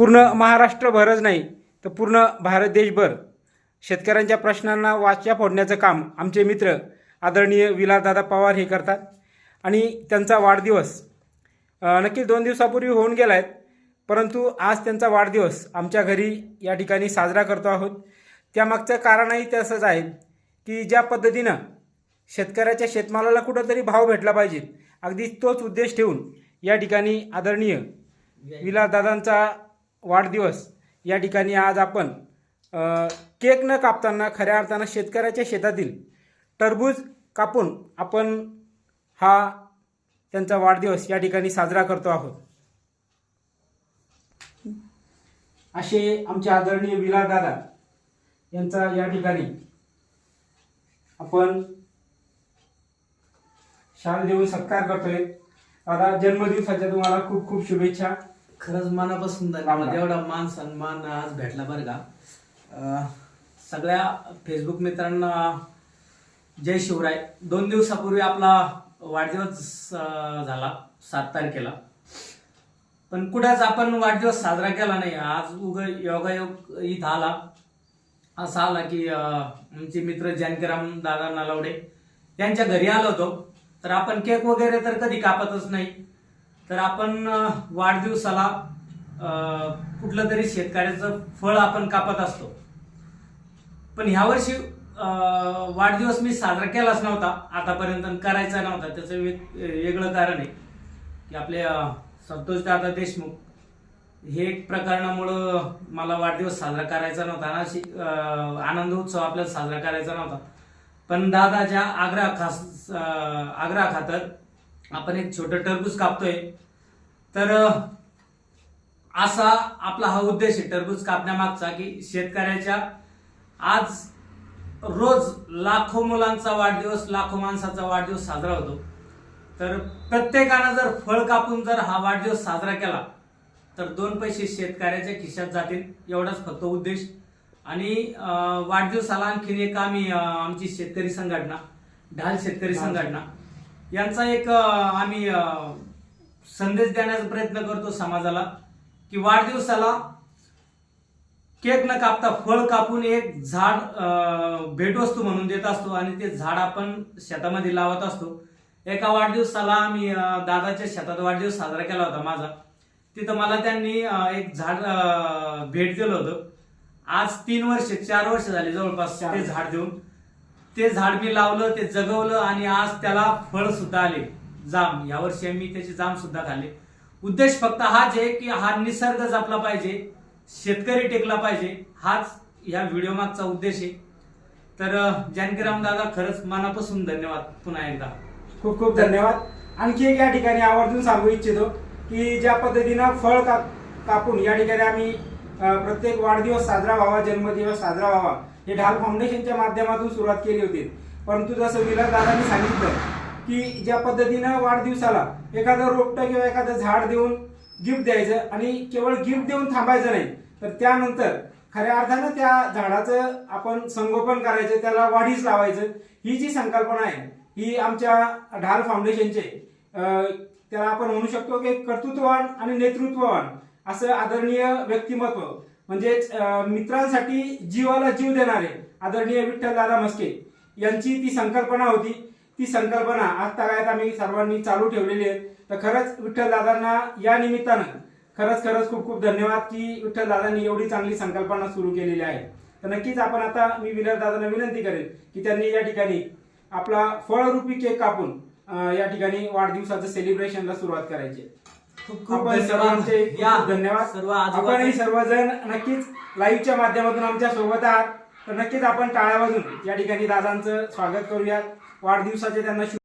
पूर्ण महाराष्ट्रभरच नाही तर पूर्ण भारत देशभर. शेतकऱ्यांच्या प्रश्नांना वाचा फोडण्याचं काम आमचे मित्र आदरणीय विलासदादा पवार हे करतात. आणि त्यांचा वाढदिवस नक्कीच दोन दिवसापूर्वी होऊन गेला आहेत परंतु आज त्यांचा वाढदिवस आमच्या घरी या ठिकाणी साजरा करतो आहोत. त्यामागचं कारणही तसंच आहे की ज्या पद्धतीनं शेतकऱ्याच्या शेतमालाला कुठंतरी भाव भेटला पाहिजे अगदी तोच उद्देश ठेवून या ठिकाणी आदरणीय विलासदादांचा वाढदिवस. या ठिकाणी आज आपण केक न कापताना खऱ्या अर्थानं शेतकऱ्याच्या शेतातील टरबूज कापून आपण हा त्यांचा वाढदिवस या ठिकाणी साजरा करतो आहोत. असे आमचे आदरणीय विलासदादा यांचा या ठिकाणी आपण शाल देऊन सत्कार करतोय. दादा जन्मदिवसाच्या तुम्हाला खूप खूप शुभेच्छा. खरंच मनापासून धन्यवाद एवढा मान सन्मान आज भेटला बरं का. अं, सगळ्या फेसबुक मित्रांना जय शिवराय. दोन दिवसापूर्वी आपला वाढदिवस अं, झाला सात तारखेला. पण कुठेच आपण वाढदिवस साजरा केला नाही. आज उग योगायोग इथं आला. असा आला की अं, आमचे मित्र जानकीराम दादा नलावडे यांच्या घरी आलो होतो. तर आपण केक वगैरे तर कधी कापतच नाही. तर आपण वाढदिवसाला कुठलं तरी शेतकऱ्याचं फळ आपण कापत असतो. पण ह्या वर्षी वाढदिवस मी साजरा केलाच नव्हता आतापर्यंत करायचा नव्हता. त्याचं वेग- वेगळं कारण आहे की आपले संतोष दादा देशमुख हे एक प्रकरणामुळं मला वाढदिवस साजरा करायचा नव्हता. आनंद उत्सव आपल्याला साजरा करायचा नव्हता. पण दादाच्या आग्रह खास अं, आग्रह खातर आपण एक छोटं टरबूज कापतोय तर असा आपला हा उद्देश आहे टरबूज कापण्यामागचा की शेतकऱ्याच्या आज रोज लाखो मुलांचा वाढदिवस लाखो माणसाचा वाढदिवस साजरा होतो तर प्रत्येकानं जर फळ कापून जर हा वाढदिवस साजरा केला तर दोन पैसे शेतकऱ्याच्या खिशात जातील एवढाच फक्त उद्देश आणि वाढदिवसाला आणखीन एक आम्ही आमची शेतकरी संघटना ढाल शेतकरी. संघटना यांचा एक आम्ही संदेश देण्याचा प्रयत्न करतो समाजाला की वाढदिवसाला केक न कापता फळ कापून एक झाड भेटवस्तू म्हणून देत असतो आणि ते झाड आपण शेतामध्ये लावत असतो. एका वाढदिवसाला आम्ही दादाच्या शेतात वाढदिवस साजरा केला होता माझा. तिथं मला त्यांनी एक झाड भेट दिलं होतं. आज तीन वर्ष चार वर्ष झाली जवळपास. ते झाड देऊन. ते झाड मी लावलं ते जगवलं आणि आज त्याला फळ सुद्धा आले. जाम. यावर्षी आम्ही त्याचे जाम सुद्धा खाल्ले. उद्देश फक्त हाच आहे की हा निसर्ग जपला पाहिजे शेतकरी टेकला पाहिजे. हाच या व्हिडिओ मागचा उद्देश आहे. तर जानकीराम दादा खरंच मनापासून धन्यवाद पुन्हा एकदा. खूप खूप धन्यवाद. आणखी एक या ठिकाणी आवर्जून सांगू इच्छितो की ज्या पद्धतीनं फळ का कापून या ठिकाणी आम्ही प्रत्येक वाढदिवस साजरा व्हावा जन्मदिवस साजरा व्हावा हे ढाल फाउंडेशनच्या माध्यमातून सुरुवात केली होती. परंतु जसं विलासदादांनी सांगितलं की ज्या पद्धतीनं वाढदिवसाला एखादं रोपटं किंवा एखादं झाड देऊन गिफ्ट द्यायचं आणि केवळ गिफ्ट देऊन थांबायचं नाही तर त्यानंतर खऱ्या अर्थानं त्या झाडाचं आपण संगोपन करायचं त्याला वाढीस लावायचं ही जी संकल्पना आहे ही आमच्या ढाल फाउंडेशनचे त्याला आपण म्हणू शकतो की कर्तृत्ववान आणि नेतृत्ववान असं आदरणीय व्यक्तिमत्व म्हणजेच मित्रांसाठी जीवाला जीव देणारे आदरणीय विठ्ठल दादा मस्के यांची ती संकल्पना होती. ती संकल्पना आज तगायत आम्ही सर्वांनी चालू ठेवलेली आहे. तर खरंच विठ्ठल दादांना या निमित्तानं खरंच खरंच खूप खूप धन्यवाद की विठ्ठल दादांनी एवढी चांगली संकल्पना सुरू केलेली आहे. तर नक्कीच आपण आता मी विनर दादांना विनंती करेन की त्यांनी या ठिकाणी आपला फळरूपी केक कापून या ठिकाणी वाढदिवसाचं सेलिब्रेशनला सुरुवात करायची खूप खूप सर्वांचे या खूप धन्यवाद आपणही सर्वजण नक्कीच लाईव्हच्या माध्यमातून आमच्यासोबत आहात. तर नक्कीच आपण टाळ्या वाजून या ठिकाणी दादांचं स्वागत करूयात. वाढदिवसाचे त्यांना शुभ